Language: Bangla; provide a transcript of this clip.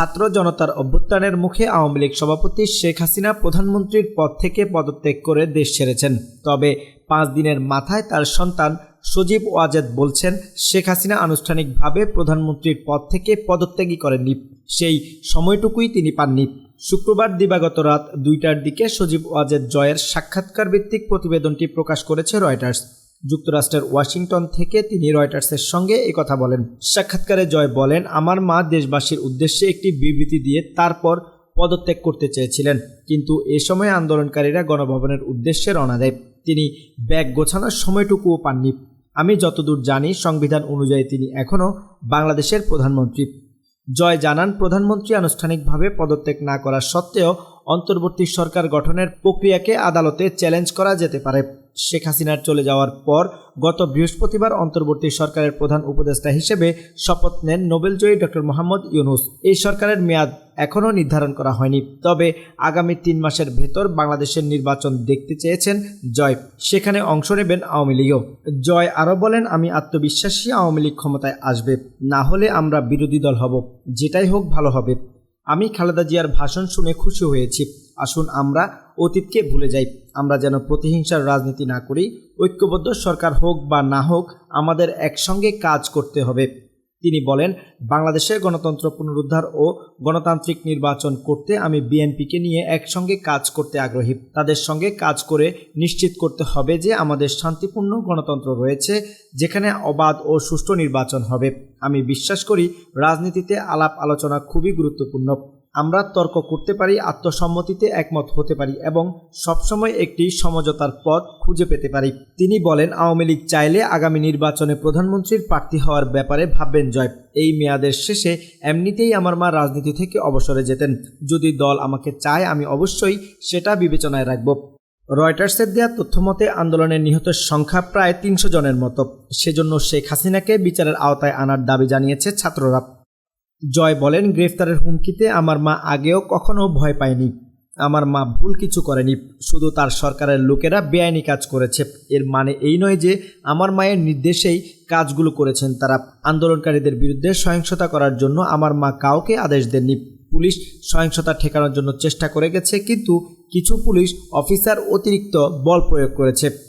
ছাত্র জনতার অভ্যুত্থানের মুখে আওয়ামী লীগ সভাপতি শেখ হাসিনা প্রধানমন্ত্রীর পদ থেকে পদত্যাগ করে দেশ ছেড়েছেন। তবে পাঁচ দিনের মাথায় তার সন্তান সজীব ওয়াজেদ বলছেন, শেখ হাসিনা আনুষ্ঠানিকভাবে প্রধানমন্ত্রীর পদ থেকে পদত্যাগই করেননি। সেই সময়টুকুই তিনি পাননি। শুক্রবার দিবাগত রাত দুইটার দিকে সজীব ওয়াজেদ জয়ের সাক্ষাৎকার ভিত্তিক প্রতিবেদনটি প্রকাশ করেছে রয়টার্স। যুক্তরাষ্ট্রের ওয়াশিংটন থেকে তিনি রয়টার্সের সঙ্গে কথা বলেন। সাক্ষাৎকারে জয় বলেন, আমার মা দেশবাসীর উদ্দেশ্যে একটি বিবৃতি দিয়ে তারপর পদত্যাগ করতে চেয়েছিলেন, কিন্তু এ সময় আন্দোলনকারীরা গণভবনের উদ্দেশ্যে রওনা দেয়। তিনি ব্যাগ গোছানোর সময়টুকুও পাননি। আমি যতদূর জানি, সংবিধান অনুযায়ী তিনি এখনও বাংলাদেশের প্রধানমন্ত্রী। জয় জানান, প্রধানমন্ত্রী আনুষ্ঠানিকভাবে পদত্যাগ না করা সত্ত্বেও অন্তর্বর্তী সরকার গঠনের প্রক্রিয়াকে আদালতে চ্যালেঞ্জ করা যেতে পারে। শেখ হাসিনার চলে যাওয়ার পর গত বৃহস্পতিবার অন্তর্বর্তী সরকারের প্রধান উপদেষ্টা হিসেবে শপথ নেন নোবেলজয়ী ডক্টর মোহাম্মদ ইউনুস। এই সরকারের মেয়াদ এখনও নির্ধারণ করা হয়নি। তবে আগামী তিন মাসের ভেতর বাংলাদেশের নির্বাচন দেখতে চেয়েছেন জয়। সেখানে অংশ নেবেন আওয়ামী লীগও। জয় আরও বলেন, আমি আত্মবিশ্বাসী আওয়ামী লীগ ক্ষমতায় আসবে। না হলে আমরা বিরোধী দল হব। যেটাই হোক ভালো হবে। আমি খালেদা জিয়ার ভাষণ শুনে খুশি হয়েছি। আসুন আমরা অতীতকে ভুলে যাই। আমরা যেন প্রতিহিংসার রাজনীতি না করি, ঐক্যবদ্ধ সরকার হোক বা না হোক, আমাদের একসঙ্গে কাজ করতে হবে। তিনি বলেন, বাংলাদেশে গণতন্ত্র পুনরুদ্ধার ও গণতান্ত্রিক নির্বাচন করতে আমি বিএনপিকে নিয়ে একসঙ্গে কাজ করতে আগ্রহী। তাদের সঙ্গে কাজ করে নিশ্চিত করতে হবে যে আমাদের শান্তিপূর্ণ গণতন্ত্র রয়েছে, যেখানে অবাধ ও সুষ্ঠু নির্বাচন হবে। আমি বিশ্বাস করি, রাজনীতিতে আলাপ আলোচনা খুবই গুরুত্বপূর্ণ। আমরা তর্ক করতে পারি, আত্মসম্মতিতে একমত হতে পারি এবং সবসময় একটি সমঝোতার পথ খুঁজে পেতে পারি। তিনি বলেন, আওয়ামী লীগ চাইলে আগামী নির্বাচনে প্রধানমন্ত্রীর প্রার্থী হওয়ার ব্যাপারে ভাববেন জয়। এই মেয়াদের শেষে এমনিতেই আমার মা রাজনীতি থেকে অবসরে যেতেন। যদি দল আমাকে চায়, আমি অবশ্যই সেটা বিবেচনায় রাখব। রয়টার্সের দেওয়া তথ্যমতে আন্দোলনে নিহতের সংখ্যা প্রায় তিনশো জনের মতো। সেজন্য শেখ হাসিনাকে বিচারের আওতায় আনার দাবি জানিয়েছে ছাত্ররা। জয় বলেন, গ্রেফতারের হুমকিতে আমার মা আগেও কখনো ভয় পায়নি। আমার মা ভুল কিছু করেনি, শুধু তার সরকারের লোকেরা বেআইনি কাজ করেছে। এর মানে এই নয় যে আমার মায়ের নির্দেশেই কাজগুলো করেছেন তারা। আন্দোলনকারীদের বিরুদ্ধে সহিংসতা করার জন্য আমার মা কাউকে আদেশ দেননি। পুলিশ সহিংসতা ঠেকানোর জন্য চেষ্টা করে গেছে, কিন্তু কিছু পুলিশ অফিসার অতিরিক্ত বল প্রয়োগ করেছে।